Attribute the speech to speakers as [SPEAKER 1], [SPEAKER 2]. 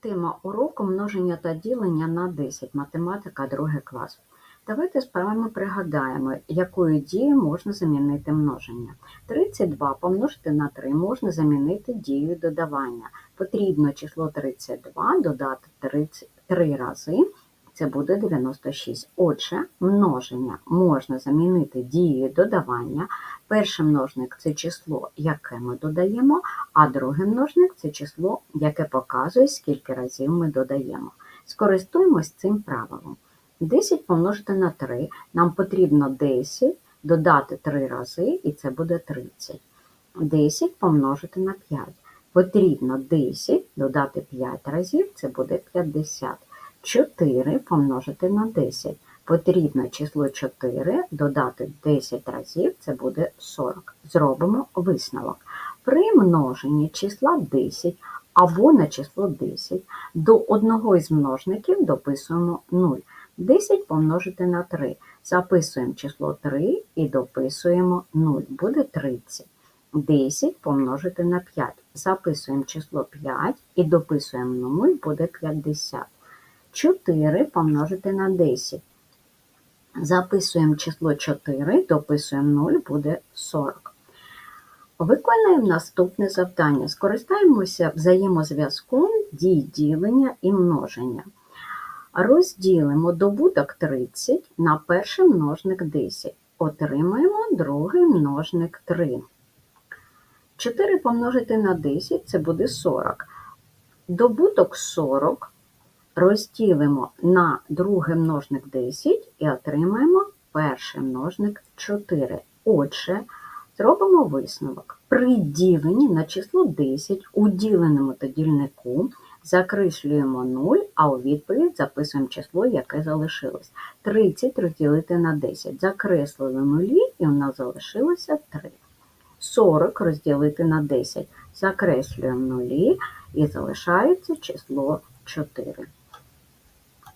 [SPEAKER 1] Тема уроку множення та ділення на 10. Математика 2 клас. Давайте з пригадаємо, якою дією можна замінити множення. 32 помножити на 3 можна замінити дією додавання. Потрібно число 32 додати 3 рази, це буде 96. Отже, множення можна замінити дією додавання. Перший множник це число, яке ми додаємо, а другий множник це число, яке показує, скільки разів ми додаємо. Скористуємось цим правилом. 10 помножити на 3, нам потрібно 10 додати 3 рази, і це буде 30. 10 помножити на 5. Потрібно 10 додати 5 разів, це буде 50. 4 помножити на 10. Потрібно число 4 додати 10 разів, це буде 40. Зробимо висновок. При множенні числа 10 або на число 10 до одного із множників дописуємо 0. 10 помножити на 3. Записуємо число 3 і дописуємо 0. Буде 30. 10 помножити на 5. Записуємо число 5 і дописуємо 0, буде 50. 4 помножити на 10. Записуємо число 4, дописуємо 0, буде 40. Виконуємо наступне завдання. Скористаємося взаємозв'язком дій ділення і множення. Розділимо добуток 30 на перший множник 10. Отримаємо другий множник 3. 4 помножити на 10 це буде 40. Добуток 40 розділимо на другий множник 10 і отримаємо перший множник 4. Отже, зробимо висновок. При діленні на число 10 у діленому та закреслюємо 0, а у відповідь записуємо число, яке залишилось. 30 розділити на 10. Закреслили нулі і у нас залишилося 3. 40 розділити на 10. Закреслюємо нулі і залишається число 4.